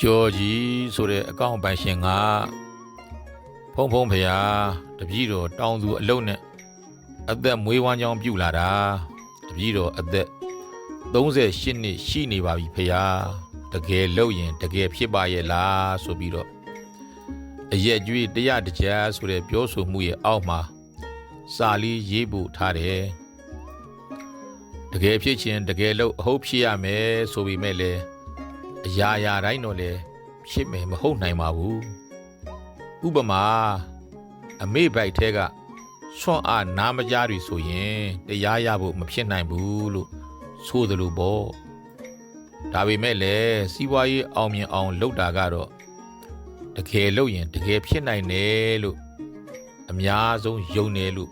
ကျော်ကြီးဆိုတဲ့အကောင့်ပိုင်ရှင်ကဖုံဖုံဖရာတပည့်တော်တောင်းသူအလုံးနဲ့အသက်မွေးဝမ်းကြောင်းပြုလာတာတပည့်တော်အသက်38နှစ်ရှိနေပါပြီဖရာတကယ်လို့ရင်တကယ်ဖြစ်ပါရဲ့လားဆိုပြီးတော့အရက်ကျွေးတရားတကြားဆိုတဲ့ပြောဆိုမှုရဲ့အောက်မှာစာလေးရေးပို့ထားတယ်တကယ်ဖြစ်ခြင်းတကယ်လို့အဟုတ်ဖြစ်ရမယ်ဆိုပေမဲ့လည်း အရာရာတိုင်းတော့လေဖြစ်မယ်မဟုတ်နိုင်ပါဘူးဥပမာအမေဘိုက်ထဲကဆွန့်အားနားမကြားတွေဆိုရင်တရားရဖို့မဖြစ်နိုင်ဘူးလို့ဆိုသလိုပေါ့ဒါပေမဲ့လည်းစီးပွားရေးအောင်မြင်အောင်လုပ်တာကတော့တကယ်လုပ်ရင်တကယ်ဖြစ်နိုင်တယ်လို့အများဆုံးယုံတယ်လို့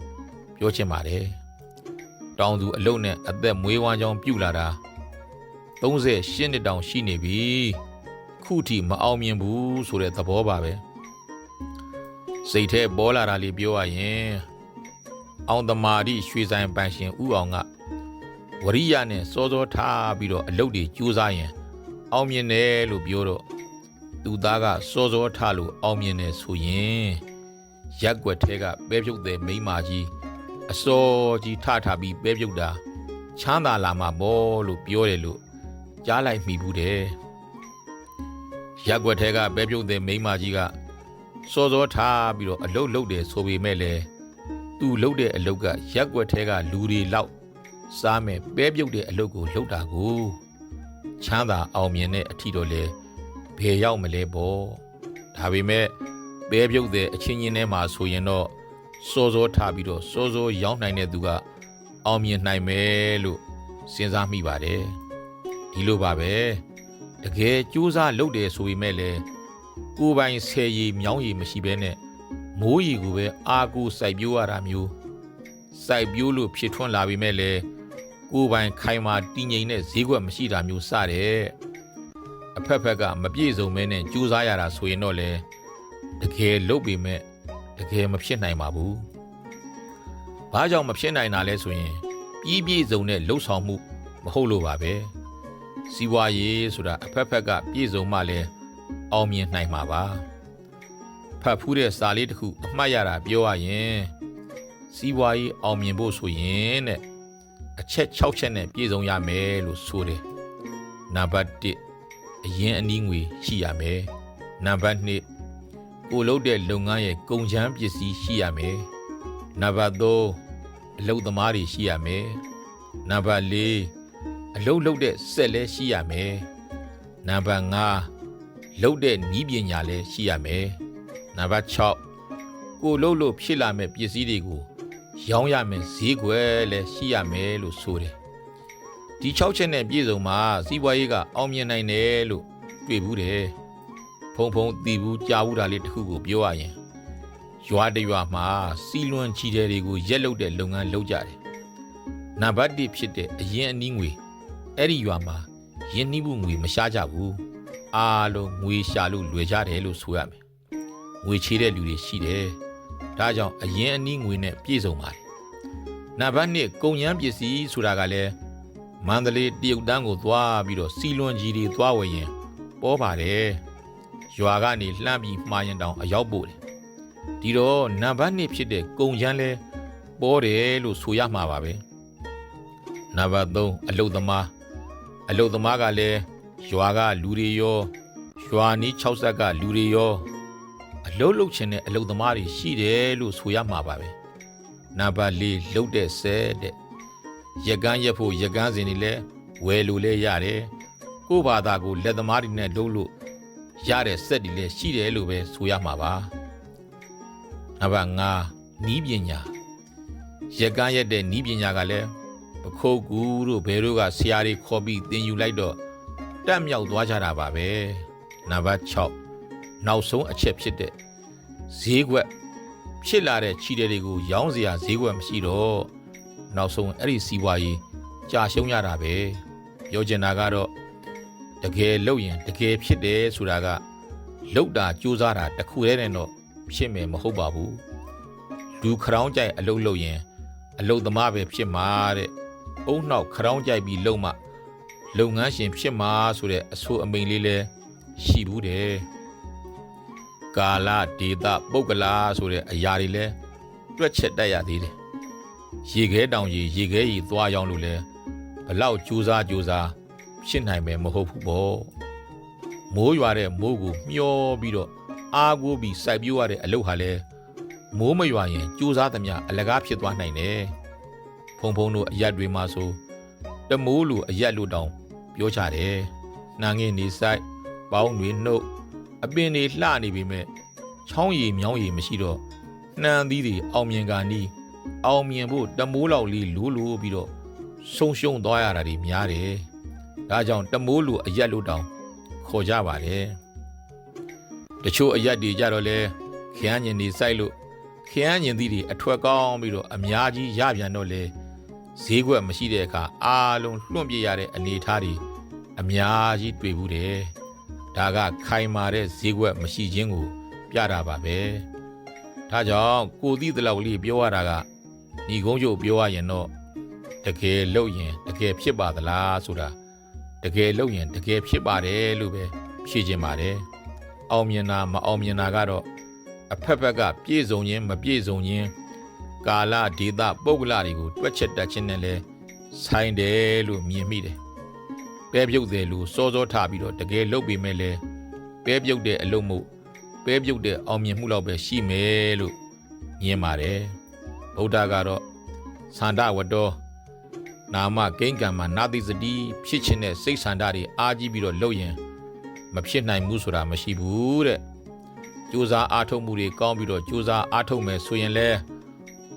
ပြောချင်ပါတယ်တောင်သူအလုပ်နဲ့အသက်မွေးဝမ်းကြောင်းပြုလာတာ 38နှစ်တောင်ရှိနေပြီခုထိမအောင်မြင်ဘူးဆိုတဲ့သဘောပါပဲစိတ်ထဲပေါ်လာတာလေးပြောရရင်အောင်သမာဓိရွှေဆိုင်ပန်ရှင်ဥအောင်ကဝရိယနဲ့စောစောထားပြီးတော့အလုပ်တွေကြိုးစားရင် အောင်မြင်တယ်လို့ပြောတော့သူသားကစောစောထားလို့အောင်မြင်တယ်ဆိုရင်ရက်ွက်ထဲကပဲပြုတ်တဲ့မိန်းမကြီးအစောကြီးထထပြီးပဲပြုတ်တာချမ်းသာလာမှာပေါ့လို့ပြောတယ်လို့ ကြားလိုက်မိဘူးတယ်ရက်ွက်ထဲကပဲပြုတ်တဲ့မိန်းမကြီးကစောစောထားပြီးတော့အလုတ်လုတ်တယ်ဆိုပေမဲ့လည်းသူလုတ်တဲ့အလုတ်ကရက်ွက်ထဲကလူတွေလောက်စားမဲ့ပဲပြုတ်တဲ့အလုတ်ကိုလှုပ်တာကိုချမ်းသာအောင်မြင်တဲ့အထီတော့လေဘယ်ရောက်မလဲပေါ့ဒါပေမဲ့ပဲပြုတ်တဲ့အချင်းချင်းထဲမှာဆိုရင်တော့စောစောထားပြီးတော့စောစောရောက်နိုင်တဲ့သူကအောင်မြင်နိုင်မယ်လို့စဉ်းစားမိပါတယ် ဒီလိုပါပဲတကယ်ကြိုးစားလုပ်တယ်ဆိုပေမဲ့လည်းကိုယ်ပိုင်ဆယ်ရည်မြောင်းရည်မရှိဘဲနဲ့မိုးရည်ကိုပဲအာကိုစိုက်ပြိုးရတာမျိုးစိုက်ပြိုးလို့ဖြစ်ထွန်းလာပေမဲ့လည်းကိုယ်ပိုင်ခိုင်မာတည်ငြိမ်တဲ့ဈေးကွက်မရှိတာမျိုးစတဲ့အဖက်ဖက်ကမပြည့်စုံမဲနဲ့ကြိုးစားရတာဆိုရင်တော့လေတကယ်လုပ်ပေမဲ့တကယ်မဖြစ်နိုင်ပါဘူး။ဘာကြောင့်မဖြစ်နိုင်တာလဲဆိုရင် ပြီးပြည့်စုံတဲ့လှုပ်ဆောင်မှုမဟုတ်လို့ပါပဲ။ စီးပွားရေးဆိုတာအဖက်ဖက်ကပြည့်စုံမှလည်းအောင်မြင်နိုင်မှာပါဖတ်ဖူးတဲ့စာလေးတစ်ခုအမှတ်ရတာပြောရရင်စီးပွားရေးအောင်မြင်ဖို့ဆိုရင်တဲ့အချက်6ချက်နဲ့ပြည့်စုံရမယ်လို့ဆိုတယ်နံပါတ်1အရင်အနည်းငွေရှိရမယ်နံပါတ်2ကိုလုပ်တဲ့လုပ်ငန်းရဲ့ကုန်ချမ်းပစ္စည်းရှိရမယ်နံပါတ်3အလုပ်သမားတွေရှိရမယ်နံပါတ်4 အလုပ်လုပ်တဲ့စက်လည်းရှိရမယ်။နံပါတ်5လုပ်တဲ့နီးပညာလည်းရှိရမယ်။နံပါတ်6ကိုလုပ်လို့ဖြစ်လာမဲ့ပစ္စည်းတွေကိုရောင်းရမယ်ဈေးကွယ်လည်းရှိရမယ်လို့ဆိုတယ်။ဒီ6ချက်နဲ့ပြည့်စုံမှစီးပွားရေးကအောင်မြင်နိုင်တယ်လို့တွေ့ဘူးတယ်။ဖုံဖုံတီဘူးကြားဘူးတာလေးတစ်ခုကိုပြောရရင်ရွာတရွာမှာစီလွန်ချီတဲ့တွေကိုရက်လုတ်တဲ့လုပ်ငန်းလုပ်ကြတယ်။နံပါတ်1ဖြစ်တဲ့အရင်အနည်းငွေ အဲ့ဒီရွာမှာယင်းနှိမှုငွေမရှားကြဘူးအားလုံးငွေရှာလို့လွယ်ကြတယ်လို့ဆိုရမယ်ငွေချေးတဲ့လူတွေရှိတယ်ဒါကြောင့်အရင်အနည်းငွေနဲ့ပြည့်စုံပါတယ်နံပါတ်1ကုန်ရမ်းပစ္စည်းဆိုတာကလည်းမန္တလေးတရုတ်တန်းကိုသွားပြီးတော့စီလွန်ကြီးတွေသွားဝယ်ရင်ပေါ်ပါတယ်ရွာကနေလှမ်းပြီးမှားရင်တောင်အရောက်ပို့တယ်ဒီတော့နံပါတ်1ဖြစ်တဲ့ကုန်ရမ်းလဲပေါ်တယ်လို့ဆိုရမှာပါပဲနံပါတ်3အလုတ်သမား အလုတ်သမားကလည်းရွာကလူတွေရောရွာနီး6ဆက်ကလူတွေရောအလုတ်လုတ်ချင်တဲ့အလုတ်သမားတွေရှိတယ်လို့ဆိုရမှာပါပဲနံပါတ်4လုတ်တဲ့ဆဲတဲ့ရက်ကန်းရက်ဖို့ရက်ကန်းစင်တွေလည်းဝယ်လို့လည်းရတယ်ကို့ဘာသာကိုလက်သမားတွေနဲ့လုပ်လို့ရတဲ့စက်တွေလည်းရှိတယ်လို့ပဲဆိုရမှာပါနံပါတ်5နီးပညာရက်ကန်းရက်တဲ့နီးပညာကလည်း ပခုတ်ကူတို့ဘဲတို့ကဆရာတွေခေါ်ပြီးသင်ယူလိုက်တော့တက်မြောက်သွားကြတာပါပဲနံပါတ်6နောက်ဆုံးအချက်ဖြစ်တဲ့ဈေးကွက်ဖြစ်လာတဲ့ခြိတဲ့တွေကိုရောင်းစရာဈေးကွက်မရှိတော့နောက်ဆုံးအဲ့ဒီစီးပွားရေးကြာရှုံးရတာပဲပြောချင်တာကတော့တကယ်လုပ်ရင်တကယ်ဖြစ်တယ်ဆိုတာကလောက်တာစူးစမ်းတာတစ်ခုတည်းနဲ့တော့ဖြစ်မယ်မဟုတ်ပါဘူးလူခရောင်းကြိုက်အလုပ်လုပ်ရင် အလုပ်သမားပဲဖြစ်မှာတဲ့ အုံနှောက်ခရောင်းကြိုက်ပြီးလုံမှလုပ်ငန်းရှင်ဖြစ်မှာဆိုတဲ့အဆိုအမိန်လေးလဲရှိဘူးတယ်ကာလဒေတာပုဂ္ဂလာဆိုတဲ့အရာတွေလဲတွက်ချက်တတ်ရသေးတယ်ရေခဲတောင်ကြီးရေခဲကြီးသွားရောက်လို့လဲဘလောက်ကြိုးစားကြိုးစားဖြစ်နိုင်မယ်မဟုတ်ဘူးပေါ့မိုးရွာတဲ့မိုးကိုမျောပြီးတော့အားကိုးပြီးစိုက်ပျိုးရတဲ့အလုပ်ဟာလဲမိုးမရွာရင်ကြိုးစားသမျှအလကားဖြစ်သွားနိုင်တယ် ဖုံဖုံတို့အရက်တွေမှာဆိုတမိုးလိုအရက်လိုတောင် ပြောကြတယ်နှာငင်းနေဆိုင်ပေါင်းတွေနှုတ်အပင်တွေလှနေပြီမဲ့ချောင်းရည်မြောင်းရည်မရှိတော့နှမ်းသီးတွေအောင်မြင်ကာနီးအောင်မြင်ဖို့တမိုးလောက်လေးလိုးလိုးပြီးတော့ဆုံးရှုံးသွားရတာတွေများတယ်ဒါကြောင့်တမိုးလိုအရက်လိုတောင်ခေါ်ကြပါတယ်တချို့အရက်တွေကြတော့လဲခရမ်းညင်တွေစိုက်လို့ခရမ်းညင်သီးတွေအထွက်ကောင်းပြီးတော့အများကြီးရပြန်တော့လဲ ဈေးကွက်မရှိတဲ့အခါအားလုံးလွှင့်ပြရတဲ့အနေအထားတွေအများကြီးတွေ့ဘူးတယ်ဒါကခိုင်မာတဲ့ဈေးကွက်မရှိခြင်းကို ပြတာပါပဲဒါကြောင့်ကိုသီးတလောက်လေးပြောရတာကညီကုန်းချုပ်ပြောရရင်တော့တကယ်လို့ရင်တကယ်ဖြစ်ပါသလားဆိုတာတကယ်လို့ရင်တကယ်ဖြစ်ပါတယ်လို့ပဲဖြေခြင်းပါတယ်အောင်မြင်တာမအောင်မြင်တာကတော့အဖက်ဖက်ကပြည့်စုံခြင်းမပြည့်စုံခြင်း ကာလဒေတာပုဂ္ဂလတွေကိုတွက်ချက်တတ်ခြင်းနဲ့လဲဆိုင်တယ်လို့မြင်မိတယ်ပဲပြုတ်တယ်လို့စောစောထားပြီးတော့တကယ်လုပ်ပေမဲ့လဲပဲပြုတ်တဲ့အလုပ်မှုပဲပြုတ်တဲ့အောင်မြင်မှုလောက်ပဲရှိမယ်လို့မြင်ပါတယ်ဗုဒ္ဓကတော့သန္တာဝတ္တောနာမကိန်းကံမှာနာတိစတိဖြစ်ခြင်းတဲ့စိတ်ဆန္ဒတွေအားကြီးပြီးတော့လုပ်ရင်မဖြစ်နိုင်ဘူးဆိုတာမရှိဘူးတဲ့ကြိုးစားအားထုတ်မှုတွေကောင်းပြီးတော့ကြိုးစားအားထုတ်မယ်ဆိုရင်လဲ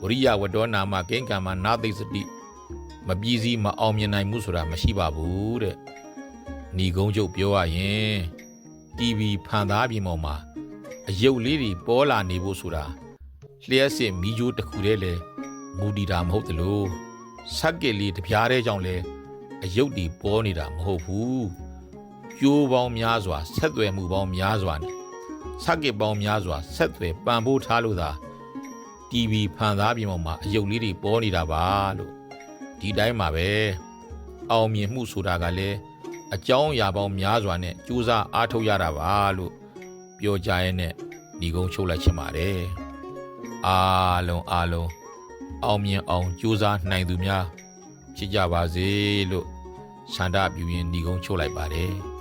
ဝရိယဝတ္တောနာမကိန်းကံမှာနာတိစတိမပြီးစီးမအောင်မြင်နိုင်ဘူးဆိုတာမရှိပါဘူးတဲ့ဏီကုန်းချုပ်ပြောရရင် TV ဖန်သားပြင်ပေါ်မှာအယုတ်လေးတွေပေါ်လာနေဖို့ဆိုတာလျှက်စစ်မီးကြိုးတစ်ခုတည်းလဲမူတည်တာမဟုတ်သလိုဆက်ကစ်လေးတစ်ပြားတည်းကြောင့်လဲအယုတ်တွေပေါ်နေတာမဟုတ်ဘူးကျိုးပေါင်းများစွာဆက်သွယ်မှုပေါင်းများစွာနဲ့ဆက်ကစ်ပေါင်းများစွာဆက်သွယ်ပံ့ပိုးထားလို့သာ TV ဖန်သားပြင်ပေါ်မှာအယုတ်လေးတွေပေါ်နေတာပါလို့ဒီတိုင်းမှာပဲအောင်မြင်မှုဆိုတာကလည်းအကြောင်းအရာပေါင်းများစွာနဲ့ကြိုးစားအားထုတ်ရတာပါလို့ပြောကြရဲနဲ့ညီကုန်းချုပ်လိုက်ချင်ပါတယ်အားလုံးအားလုံးအောင်မြင်အောင်ကြိုးစားနိုင်သူများဖြစ်ကြပါစေလို့ဆန္ဒပြုရင်းညီကုန်းချုပ်လိုက်ပါတယ်